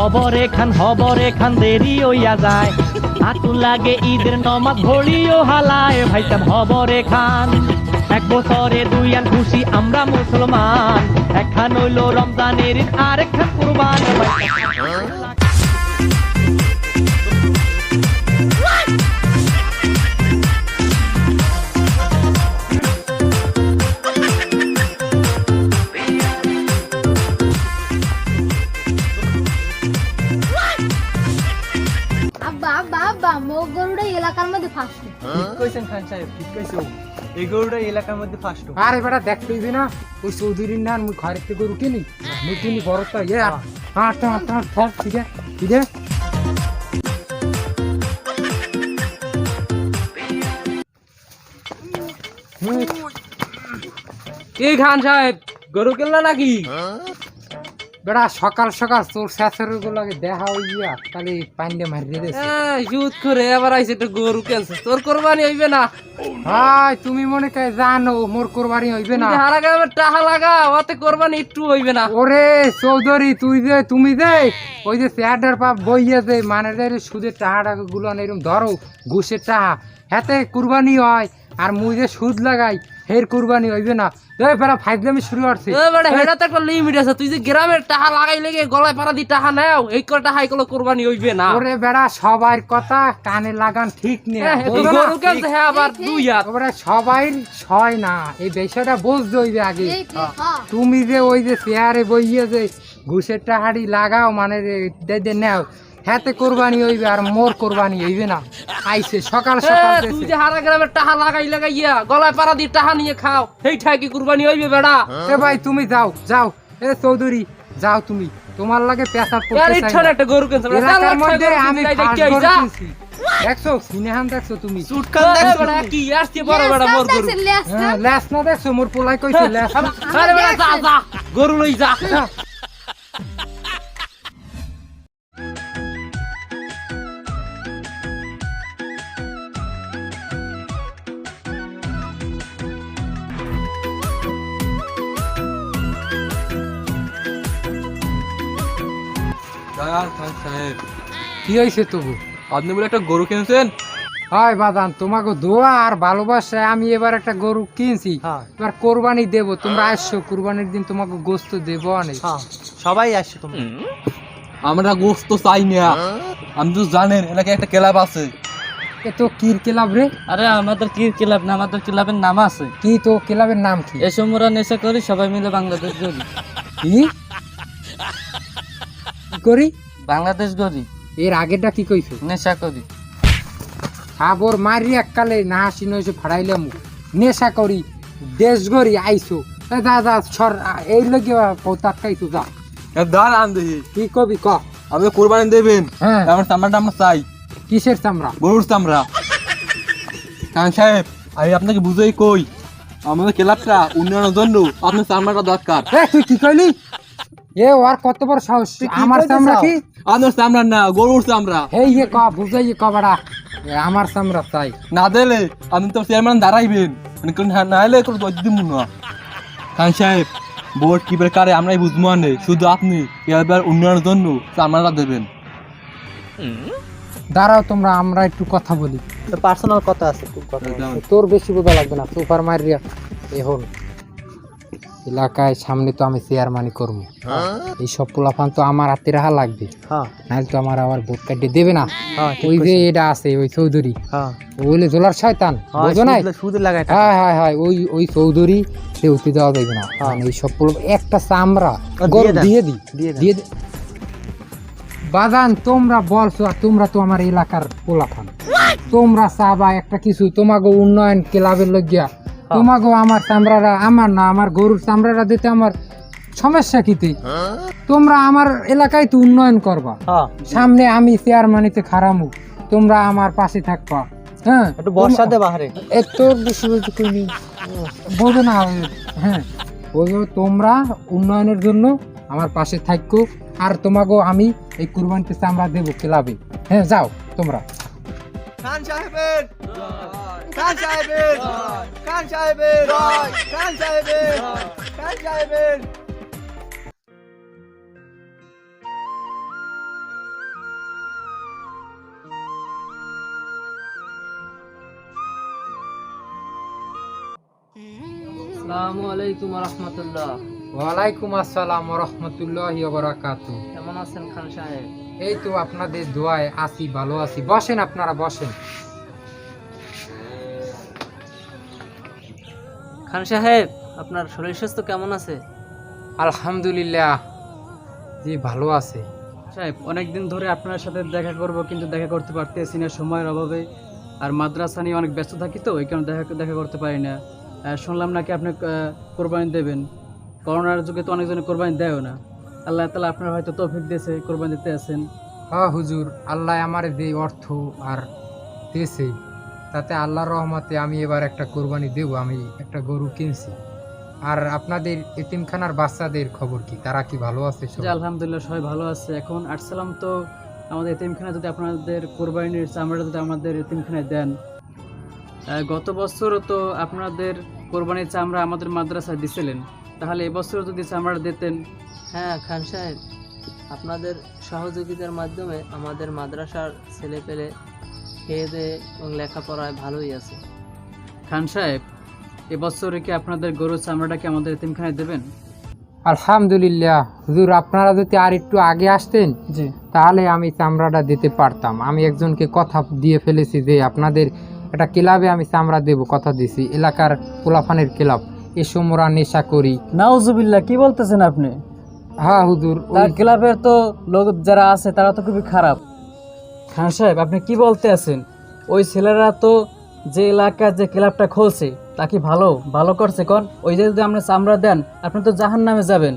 হবরে খান হবর খান দেরি হইয়া যায়। আতু লাগে ঈদের নমাজ ভরিও হালায় ভাই সাহেব হবর খান এক বছরে দুই আন খুশি, আমরা মুসলমান। একখান হইল রমজানের আর একখান কুরবান। মোর গরুটা এলাকার মধ্যে ফাঁসছে ঠিক কইছেন খান সাহেব ঠিক কইছো এই গরুটা এলাকার মধ্যে ফার্স্ট আরে বেটা দেখতেই না ওই চৌধুরীর না মুই ঘরের থেকে গরু কিনি মুই কিনি বড়টা ইয়ে হাঁট হাঁট হাঁট হাঁট ঠিক আছে ঠিক আছে। এই খান সাহেব গরু কিনলা নাকি? বেটা সকাল সকাল তোর শেষের গুলোকে দেখা হইয়া তাহলে পান্ডে মারিয়ে দিয়েছে ইউজ করে এবার আইছে একটা গরু কেনছে? তোর কোরবানি হইবে না? ভাই তুমি মনে করে জানো মোর কোরবানি হইবে না। হারা গামে টাকা লাগা ওতে কোরবানি একটু হইবে না। ওরে চৌধুরী তুই যে তুমি যে ওই যে চেয়ারটার পাপ বইয়ে যে মানে যে সুদের টাকাটা গুলো এরকম ধরো ঘুষের টাকা হাতে কুরবানি হয় আর মুই যে সুদ লাগাই হের কুরবানি হইবে না। এই বেড়া ফাইজলামি শুরু করছে। এবারে হেডা তো একটা লিমিট আছে। তুই যে গ্রামের টাকা লাগাই লেগে গলায় পাড়া দি টাকা নাও এই করে টাকা এগুলো কোরবানি হইবে না। ওরে বেড়া সবার কথা কানে লাগান ঠিক না? গরু কেনছে হ্যাঁ আবার দুই হাত। ওরে সবাই ছয় না। এই বিষয়টা বুঝতে হইবে আগে। তুমি যে ওই যে চেয়ারে বইয়ে যে ঘুষের টাহাড়ি লাগাও মানে যে দে দে নেও হাতে কোরবানি হইবে আর মোর কোরবানি হইবে না। আইছে সকাল সকাল তুই যে হারা গ্রামের টাকা লাগাই লাগাইয়া গলায় পাড়া দি টাকা নিয়ে খাও এই ঠাকি কুরবানি হইবে বেড়া? এ ভাই তুমি যাও যাও। এ চৌধুরী যাও তুমি। তোমার লাগে পেশাব করতে চাই না। না। একটা গরু কেনছে। এলাকার মধ্যে আমি। দেখছ সিনেহান দেখছ তুমি? সুটকান দেখছ বেড়া, কি আসছে বড় বেড়া মোর গরু? হ্যাঁ ল্যাস না দেখছ মোর পোলাই কইছে লেস আরে বেড়া যা যা। গরু লই যা। সাহেব কি হয়েছে তবু? আপনি বলে একটা গরু কিনছেন? হয় বাদান তোমাকে দোয়া আর ভালোবাসায় আমি এবার একটা গরু কিনছি। হ্যাঁ। এবার কোরবানি দেব তোমরা আসছো কোরবানির দিন তোমাকে গোস্ত দেবো অনেক। সবাই আসছে আমরা গোস্ত চাই না। আপনি তো জানেন এলাকায় একটা ক্লাব আছে। এ তো কির ক্লাব রে? আরে আমাদের কি ক্লাব না আমাদের ক্লাবের নাম আছে। কি তো ক্লাবের নাম কি? এসব মোরা নেশা করি সবাই মিলে বাংলাদেশ কি? করি? বাংলাদেশ গড়ি। এর আগেরটা কি কইছো? নেশা করি। সাবর মারি এককালে না হাসি নইছে ফাড়াইলাম নেশা করি দেশ গড়ি আইছো। সর এই লগে খাইছো যা। দাঁড় আন দেখি কি কবি ক? আপনি কোরবানি দেবেন। হ্যাঁ। আমার চামড়াটা আমরা চাই। কিসের চামড়া? গরুর চামড়া। কান সাহেব আমি আপনাকে বুঝেই কই আমাদের ক্লাবটা উন্নয়নের জন্য আপনার চামড়াটা দরকার। তুই কি কইলি? এ ওর কত বড় সাহস? আমার চামড়া কি? চামড়া না গরুর চামড়া। এই ইয়ে ক বুঝাই ক বাড়া। আমার চামড়া চাই। না দিলে আপনি তো চেয়ারম্যান দাঁড়াইবেন। মানে কোন না হলে কোনো দিব না। খান সাহেব বোর্ড কি কারে আমরাই বুঝব আনে শুধু আপনি এবার উন্নয়নের জন্য চামড়াটা দেবেন। দাঁড়াও তোমরা আমরা একটু কথা বলি। পার্সোনাল কথা আছে তোর বেশি বোঝা লাগবে না সুপার মারিয়া এখন এলাকায় সামনে তো আমি চেয়ারমানি করব। এই সব পোলাফান তো আমার হাতে রাখা লাগবে। হ্যাঁ। নাহলে তো আমার আবার ভোট কাটতে দেবে না। হ্যাঁ ওই যে এটা আছে ওই চৌধুরী। হ্যাঁ। ওইলে জোলার শয়তান বোঝো নাই? হ্যাঁ হ্যাঁ হ্যাঁ ওই ওই চৌধুরী সে উঠতে দেওয়া যাবে না। মানে এই সব পোলা একটা চামড়া দিয়ে দি। দিয়ে দি বাদান তোমরা বলছো আর তোমরা তো আমার এলাকার পোলাফান তোমরা চাবা একটা কিছু তোমাকে উন্নয়ন ক্লাবের লগিয়া তোমাকে আমার চামড়ারা আমার না আমার গরুর চামড়ারা দিতে আমার সমস্যা কিতে তোমরা আমার এলাকায় তো উন্নয়ন করবা। হ্যাঁ সামনে আমি চেয়ারম্যানিতে খারামু তোমরা আমার পাশে থাকবা। হ্যাঁ? একটু বর্ষা বাহারে। এত বেশি বেশি কইনি বোঝো না হ্যাঁ। বোঝো তোমরা উন্নয়নের জন্য আমার পাশে থাকো আর তোমাকেও আমি এই কুরবানিতে চামড়া দেবো ক্লাবে হ্যাঁ যাও তোমরা। খান সাহেবের। খান সাহেবের খান ওয়ালাইকুম আসসালাম আছেন খান সাহেব? আপনাদের দোয়ায় আছি ভালো আছি। বসেন আপনারা বসেন। খান সাহেব আপনার শরীর স্বাস্থ্য কেমন আছে? আলহামদুলিল্লাহ জি ভালো আছে। সাহেব অনেকদিন ধরে আপনার সাথে দেখা করব কিন্তু দেখা করতে পারতেছি না সময়ের অভাবে। আর মাদ্রাসা নিয়ে অনেক ব্যস্ত থাকি তো এই কারণে দেখা দেখা করতে পারি না। শুনলাম নাকি আপনি কোরবানি দেবেন। করোনার যুগে তো অনেকজনে কোরবানি দেয়ও না। আল্লাহ তালা আপনার হয়তো তৌফিক দিয়েছে কোরবানি দিতে আছেন। হ্যাঁ হুজুর আল্লাহ আমার যে অর্থ আর দিয়েছে তাতে আল্লাহর রহমতে আমি এবার একটা কোরবানি দেব আমি একটা গরু কিনছি। আর আপনাদের এতিমখানার বাচ্চাদের খবর কি? তারা কি ভালো আছে? আলহামদুলিল্লাহ সবাই ভালো আছে। এখন আসসালাম তো আমাদের এতিমখানা যদি আপনাদের কোরবানির চামড়া যদি আমাদের এতিমখানায় দেন। গত বছরও তো আপনাদের কোরবানির চামড়া আমাদের মাদ্রাসায় দিছিলেন। তাহলে এবছরও যদি চামড়া দিতেন? হ্যাঁ খান সাহেব আপনাদের সহযোগিতার মাধ্যমে আমাদের মাদ্রাসার ছেলেপেলে খেয়ে দেয়ে এবং লেখাপড়ায় ভালোই আছে। খান সাহেব এবছরে কি আপনাদের গরুর চামড়াটাকে আমাদের এতিমখানায় দেবেন? আলহামদুলিল্লাহ। হুজুর আপনারা যদি আর একটু আগে আসতেন জি। তাহলে আমি চামড়াটা দিতে পারতাম। আমি একজনকে কথা দিয়ে ফেলেছি যে আপনাদের একটা ক্লাবে আমি চামড়া দেব কথা দিছি। এলাকার পোলাফানের ক্লাব এসো মোরা নেশা করি। নাউজুবিল্লাহ কি বলতেছেন আপনি? হ্যাঁ হুজুর ওই- ক্লাবের তো লোক যারা আছে তারা তো খুবই খারাপ। খান সাহেব, আপনি কি বলতে আছেন? ওই ছেলেরা তো যে এলাকার যে ক্লাবটা খুলছে, তা কি ভালো? ভালো করছে কোন? ওই যে যদি আপনি চামড়া দেন, আপনি তো জাহান নামে যাবেন।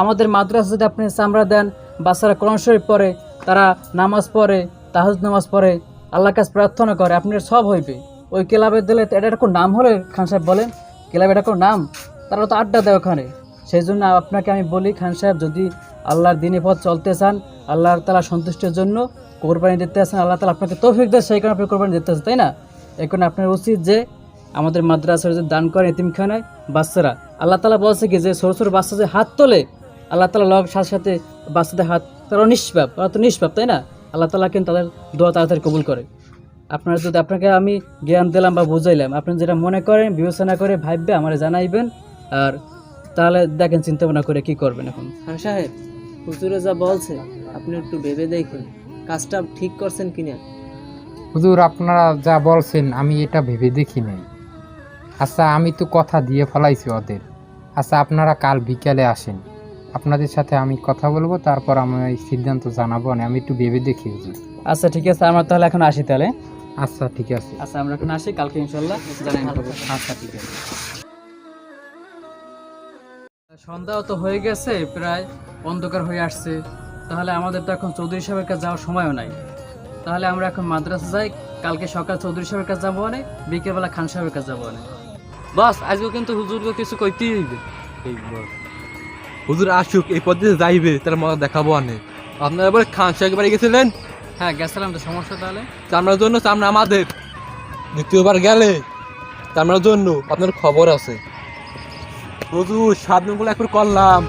আমাদের মাদ্রাসা যদি আপনি চামড়া দেন, বাচ্চারা কোরআন শরীফ পড়ে, তারা নামাজ পড়ে তাহাজ নামাজ পড়ে, আল্লাহর কাছে প্রার্থনা করে, আপনার সব হইবে। ওই ক্লাবে দিলে এটা কোনো নাম হলে, খান সাহেব বলেন ক্লাবে এটা কোনো নাম? তারা তো আড্ডা দেয় ওখানে। সেই জন্য আপনাকে আমি বলি, খান সাহেব, যদি আল্লাহর দিনে পথ চলতে চান, আল্লাহর তালা সন্তুষ্টের জন্য কোরবানি দিতে আসেন আল্লাহ তালা আপনাকে তৌফিক দেয়, সেই কারণে আপনি কোরবানি দিতে আছেন, তাই না? এখন আপনার উচিত যে আমাদের মাদ্রাসার যে দান করেন এতিমখানায় বাচ্চারা। আল্লাহ তালা বলছে কি যে ছোটো ছোটো বাচ্চা যে হাত তোলে, আল্লাহ তালা লগ সাথে সাথে বাচ্চাদের হাত তারা নিষ্পাপ ওরা তো নিষ্পাপ, তাই না? আল্লাহ তালা কিন্তু তাদের দোয়া তাড়াতাড়ি কবুল করে। আপনার যদি আপনাকে আমি জ্ঞান দিলাম বা বুঝাইলাম, আপনি যেটা মনে করেন, বিবেচনা করে ভাববে, আমার জানাইবেন, আর তাহলে দেখেন চিন্তা ভাবনা করে কি করবেন এখন। হ্যাঁ সাহেব, হুজুরে যা বলছে, আপনি একটু ভেবে দেখুন। কাজটা ঠিক করছেন কিনা? হুজুর আপনারা যা বলছেন আমি এটা ভেবে দেখি নাই। আচ্ছা আমি তো কথা দিয়ে ফেলাইছি ওদের। আচ্ছা আপনারা কাল বিকালে আসেন। আপনাদের সাথে আমি কথা বলব তারপর আমি এই সিদ্ধান্ত জানাব না। আমি একটু ভেবে দেখি হুজুর। আচ্ছা ঠিক আছে আমরা তাহলে এখন আসি তাহলে। আচ্ছা ঠিক আছে। আচ্ছা আমরা এখন আসি কালকে ইনশাল্লাহ জানাই আচ্ছা ঠিক আছে। সন্ধ্যাও তো হয়ে গেছে প্রায় অন্ধকার হয়ে আসছে। তাহলে আমাদের তো এখন চৌধুরী সাহেবের কাছে যাওয়ার সময়ও নাই। তাহলে আমরা এখন মাদ্রাসা যাই কালকে সকাল চৌধুরী সাহেবের কাছে যাব অনেক বিকেলবেলা খান সাহেবের কাছে যাব অনেক। বাস আজকে কিন্তু হুজুরকে কিছু কইতেই হইবে। হুজুর আসুক এই পদ্ধতি যাইবে তার মজা দেখাবো অনেক। আপনারা এবার খান সাহেব বাড়ি গেছিলেন? হ্যাঁ গেছিলাম তো সমস্যা তাহলে? চামড়ার জন্য চামড়া আমাদের। দ্বিতীয়বার গেলে চামড়ার জন্য আপনার খবর আছে। হুজুর সাত দিনগুলো একবার করলাম।